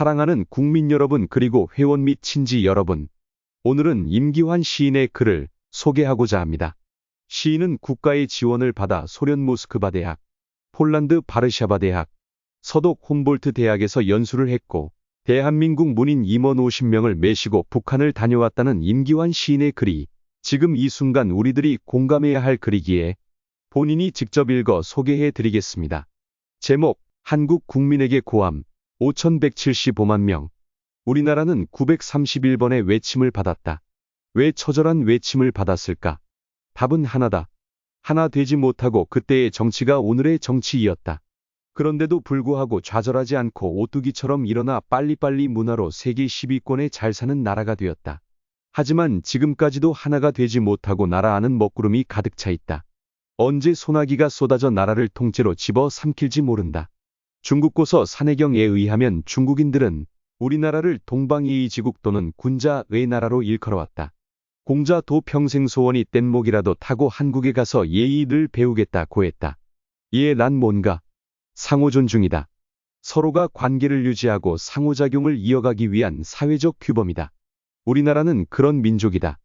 사랑하는 국민 여러분 그리고 회원 및 친지 여러분. 오늘은 임기환 시인의 글을 소개하고자 합니다. 시인은 국가의 지원을 받아 소련 모스크바 대학, 폴란드 바르샤바 대학, 서독 홈볼트 대학에서 연수를 했고 대한민국 문인 임원 50명을 매시고 북한을 다녀왔다는 임기환 시인의 글이 지금 이 순간 우리들이 공감해야 할 글이기에 본인이 직접 읽어 소개해 드리겠습니다. 제목 한국 국민에게 고함 5175만 명 우리나라는 931번의 외침을 받았다. 왜 처절한 외침을 받았을까? 답은 하나다. 하나 되지 못하고 그때의 정치가 오늘의 정치이었다. 그런데도 불구하고 좌절하지 않고 오뚜기처럼 일어나 빨리빨리 문화로 세계 10위권에 잘 사는 나라가 되었다. 하지만 지금까지도 하나가 되지 못하고 나라 안은 먹구름이 가득 차 있다. 언제 소나기가 쏟아져 나라를 통째로 집어 삼킬지 모른다. 중국고서 산해경에 의하면 중국인들은 우리나라를 동방예의지국 또는 군자의 나라로 일컬어왔다. 공자 도 평생 소원이 뗏목이라도 타고 한국에 가서 예의를 배우겠다 고 했다. 이에 난 뭔가 상호 존중이다. 서로가 관계를 유지하고 상호작용을 이어가기 위한 사회적 규범이다. 우리나라는 그런 민족이다.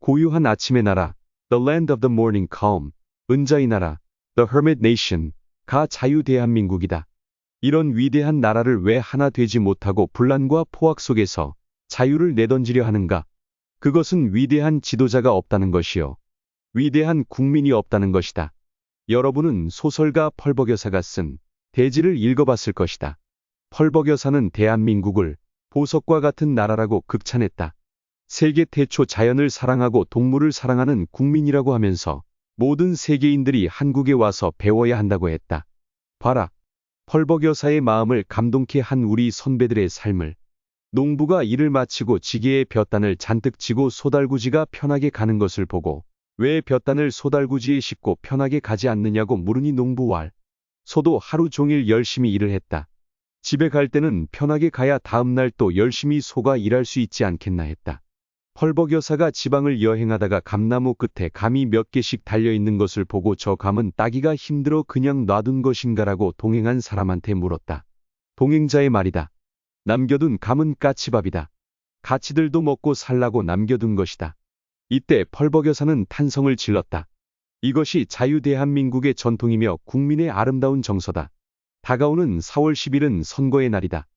고유한 아침의 나라, The Land of the Morning Calm, 은자의 나라, The Hermit Nation, 가 자유 대한민국이다. 이런 위대한 나라를 왜 하나 되지 못하고 분란과 포악 속에서 자유를 내던지려 하는가? 그것은 위대한 지도자가 없다는 것이요. 위대한 국민이 없다는 것이다. 여러분은 소설가 펄버여사가 쓴 대지를 읽어봤을 것이다. 펄버여사는 대한민국을 보석과 같은 나라라고 극찬했다. 세계 태초 자연을 사랑하고 동물을 사랑하는 국민이라고 하면서 모든 세계인들이 한국에 와서 배워야 한다고 했다. 봐라. 펄버여사의 마음을 감동케 한 우리 선배들의 삶을 농부가 일을 마치고 지게에 볕단을 잔뜩 지고 소달구지가 편하게 가는 것을 보고 왜 볕단을 소달구지에 싣고 편하게 가지 않느냐고 물으니 농부왈. 소도 하루 종일 열심히 일을 했다. 집에 갈 때는 편하게 가야 다음날 또 열심히 소가 일할 수 있지 않겠나 했다. 펄벅 여사가 지방을 여행하다가 감나무 끝에 감이 몇 개씩 달려있는 것을 보고 저 감은 따기가 힘들어 그냥 놔둔 것인가라고 동행한 사람한테 물었다. 동행자의 말이다. 남겨둔 감은 까치밥이다. 가치들도 먹고 살라고 남겨둔 것이다. 이때 펄벅 여사는 탄성을 질렀다. 이것이 자유 대한민국의 전통이며 국민의 아름다운 정서다. 다가오는 4월 10일은 선거의 날이다.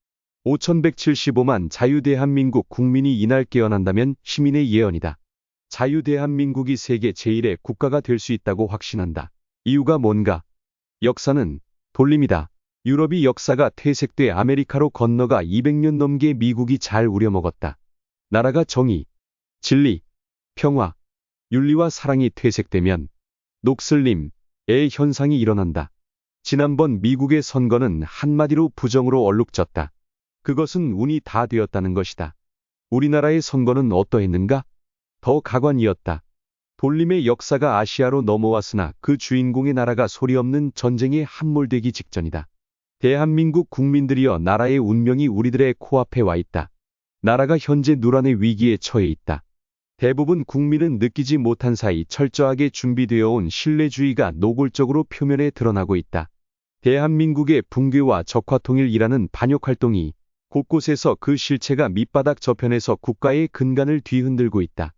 5175만 자유 대한민국 국민이 이날 깨어난다면 시민의 예언이다. 자유 대한민국이 세계 제1의 국가가 될 수 있다고 확신한다. 이유가 뭔가? 역사는 돌림이다. 유럽이 역사가 퇴색돼 아메리카로 건너가 200년 넘게 미국이 잘 우려먹었다. 나라가 정의, 진리, 평화, 윤리와 사랑이 퇴색되면 녹슬림의 현상이 일어난다. 지난번 미국의 선거는 한마디로 부정으로 얼룩졌다. 그것은 운이 다 되었다는 것이다. 우리나라의 선거는 어떠했는가? 더 가관이었다. 돌림의 역사가 아시아로 넘어왔으나 그 주인공의 나라가 소리 없는 전쟁에 함몰되기 직전이다. 대한민국 국민들이여 나라의 운명이 우리들의 코앞에 와 있다. 나라가 현재 누란의 위기에 처해 있다. 대부분 국민은 느끼지 못한 사이 철저하게 준비되어 온 신뢰주의가 노골적으로 표면에 드러나고 있다. 대한민국의 붕괴와 적화통일이라는 반역활동이 곳곳에서 그 실체가 밑바닥 저편에서 국가의 근간을 뒤흔들고 있다.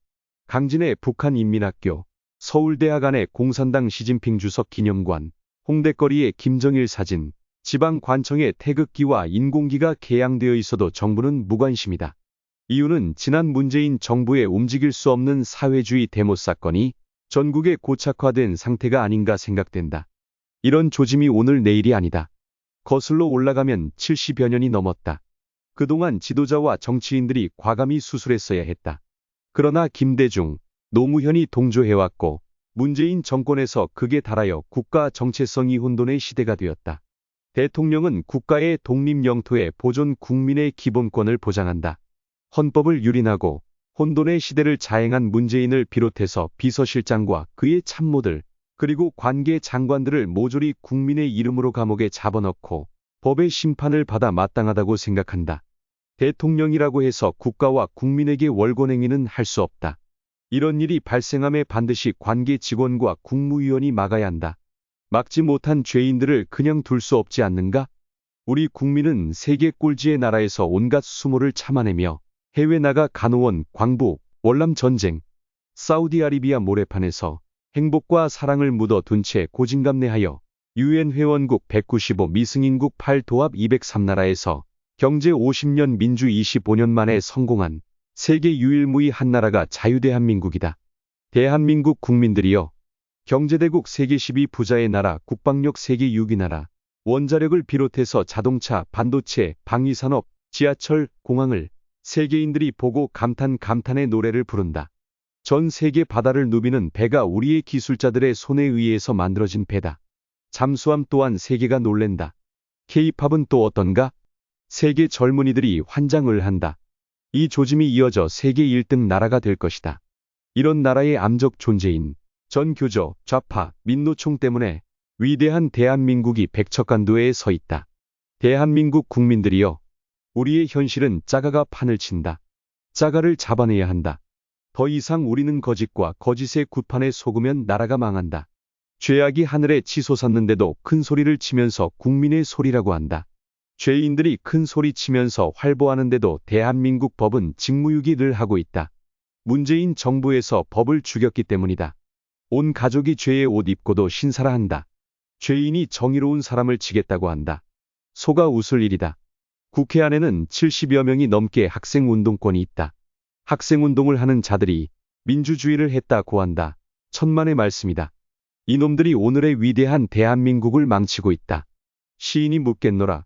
강진의 북한인민학교, 서울대학 안의 공산당 시진핑 주석 기념관, 홍대거리의 김정일 사진, 지방관청의 태극기와 인공기가 개양되어 있어도 정부는 무관심이다. 이유는 지난 문재인 정부의 움직일 수 없는 사회주의 데모 사건이 전국에 고착화된 상태가 아닌가 생각된다. 이런 조짐이 오늘 내일이 아니다. 거슬러 올라가면 70여 년이 넘었다. 그동안 지도자와 정치인들이 과감히 수술했어야 했다. 그러나 김대중, 노무현이 동조해왔고 문재인 정권에서 극에 달하여 국가 정체성이 혼돈의 시대가 되었다. 대통령은 국가의 독립 영토의 보존 국민의 기본권을 보장한다. 헌법을 유린하고 혼돈의 시대를 자행한 문재인을 비롯해서 비서실장과 그의 참모들 그리고 관계 장관들을 모조리 국민의 이름으로 감옥에 잡아넣고 법의 심판을 받아 마땅하다고 생각한다. 대통령이라고 해서 국가와 국민에게 월권행위는 할 수 없다. 이런 일이 발생함에 반드시 관계 직원과 국무위원이 막아야 한다. 막지 못한 죄인들을 그냥 둘 수 없지 않는가? 우리 국민은 세계 꼴찌의 나라에서 온갖 수모를 참아내며 해외 나가 간호원, 광부, 월남 전쟁, 사우디아리비아 모래판에서 행복과 사랑을 묻어둔 채 고진감래하여 유엔 회원국 195 미승인국 8 도합 203나라에서 경제 50년 민주 25년 만에 성공한 세계 유일무이 한 나라가 자유대한민국이다. 대한민국 국민들이여 경제대국 세계 12 부자의 나라 국방력 세계 6위 나라 원자력을 비롯해서 자동차, 반도체, 방위산업, 지하철, 공항을 세계인들이 보고 감탄 감탄의 노래를 부른다. 전 세계 바다를 누비는 배가 우리의 기술자들의 손에 의해서 만들어진 배다. 잠수함 또한 세계가 놀랜다. 케이팝은 또 어떤가? 세계 젊은이들이 환장을 한다. 이 조짐이 이어져 세계 1등 나라가 될 것이다. 이런 나라의 암적 존재인 전교조, 좌파, 민노총 때문에 위대한 대한민국이 백척간도에 서 있다. 대한민국 국민들이여, 우리의 현실은 짜가가 판을 친다. 짜가를 잡아내야 한다. 더 이상 우리는 거짓과 거짓의 굿판에 속으면 나라가 망한다. 죄악이 하늘에 치솟았는데도 큰 소리를 치면서 국민의 소리라고 한다. 죄인들이 큰 소리 치면서 활보하는데도 대한민국 법은 직무유기 를 하고 있다. 문재인 정부에서 법을 죽였기 때문이다. 온 가족이 죄의 옷 입고도 신사라 한다. 죄인이 정의로운 사람을 치겠다고 한다. 소가 웃을 일이다. 국회 안에는 70여 명이 넘게 학생운동권이 있다. 학생운동을 하는 자들이 민주주의를 했다고 한다. 천만의 말씀이다. 이놈들이 오늘의 위대한 대한민국을 망치고 있다. 시인이 묻겠노라.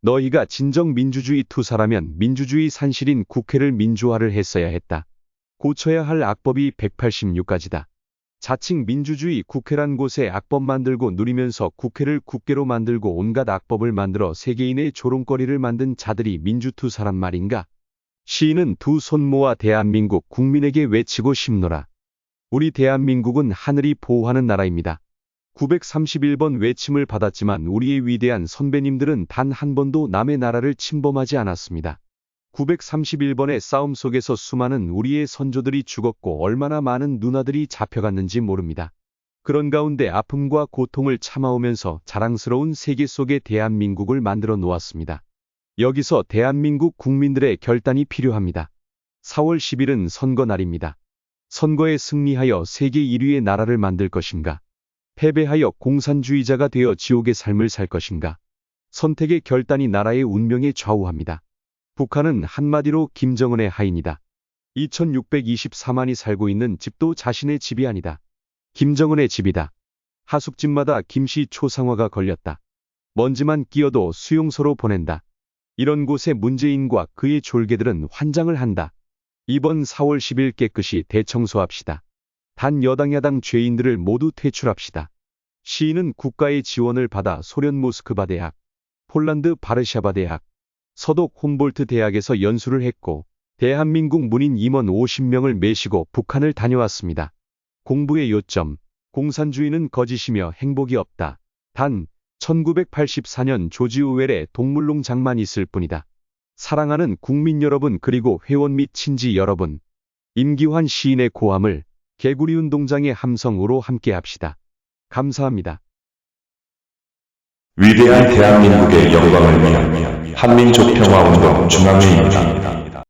너희가 진정 민주주의 투사라면 민주주의 산실인 국회를 민주화를 했어야 했다. 고쳐야 할 악법이 186가지다. 자칭 민주주의 국회란 곳에 악법 만들고 누리면서 국회를 국회로 만들고 온갖 악법을 만들어 세계인의 조롱거리를 만든 자들이 민주투사란 말인가? 시인은 두 손 모아 대한민국 국민에게 외치고 싶노라. 우리 대한민국은 하늘이 보호하는 나라입니다. 931번 외침을 받았지만 우리의 위대한 선배님들은 단 한 번도 남의 나라를 침범하지 않았습니다. 931번의 싸움 속에서 수많은 우리의 선조들이 죽었고 얼마나 많은 누나들이 잡혀갔는지 모릅니다. 그런 가운데 아픔과 고통을 참아오면서 자랑스러운 세계 속의 대한민국을 만들어 놓았습니다. 여기서 대한민국 국민들의 결단이 필요합니다. 4월 10일은 선거 날입니다. 선거에 승리하여 세계 1위의 나라를 만들 것인가? 패배하여 공산주의자가 되어 지옥의 삶을 살 것인가? 선택의 결단이 나라의 운명에 좌우합니다. 북한은 한마디로 김정은의 하인이다. 2624만이 살고 있는 집도 자신의 집이 아니다. 김정은의 집이다. 하숙집마다 김씨 초상화가 걸렸다. 먼지만 끼어도 수용소로 보낸다. 이런 곳에 문재인과 그의 졸개들은 환장을 한다. 이번 4월 10일 깨끗이 대청소합시다. 단 여당 야당 죄인들을 모두 퇴출합시다. 시인은 국가의 지원을 받아 소련 모스크바 대학, 폴란드 바르샤바 대학, 서독 홈볼트 대학에서 연수를 했고 대한민국 문인 임원 50명을 매시고 북한을 다녀왔습니다. 공부의 요점, 공산주의는 거짓이며 행복이 없다. 단 1984년 조지 오웰의 동물농장만 있을 뿐이다. 사랑하는 국민 여러분 그리고 회원 및 친지 여러분, 임기환 시인의 고함을 개구리 운동장의 함성으로 함께 합시다. 감사합니다. 위대한 대한민국의 영광을 위한 한민족 평화운동 중앙회의입니다.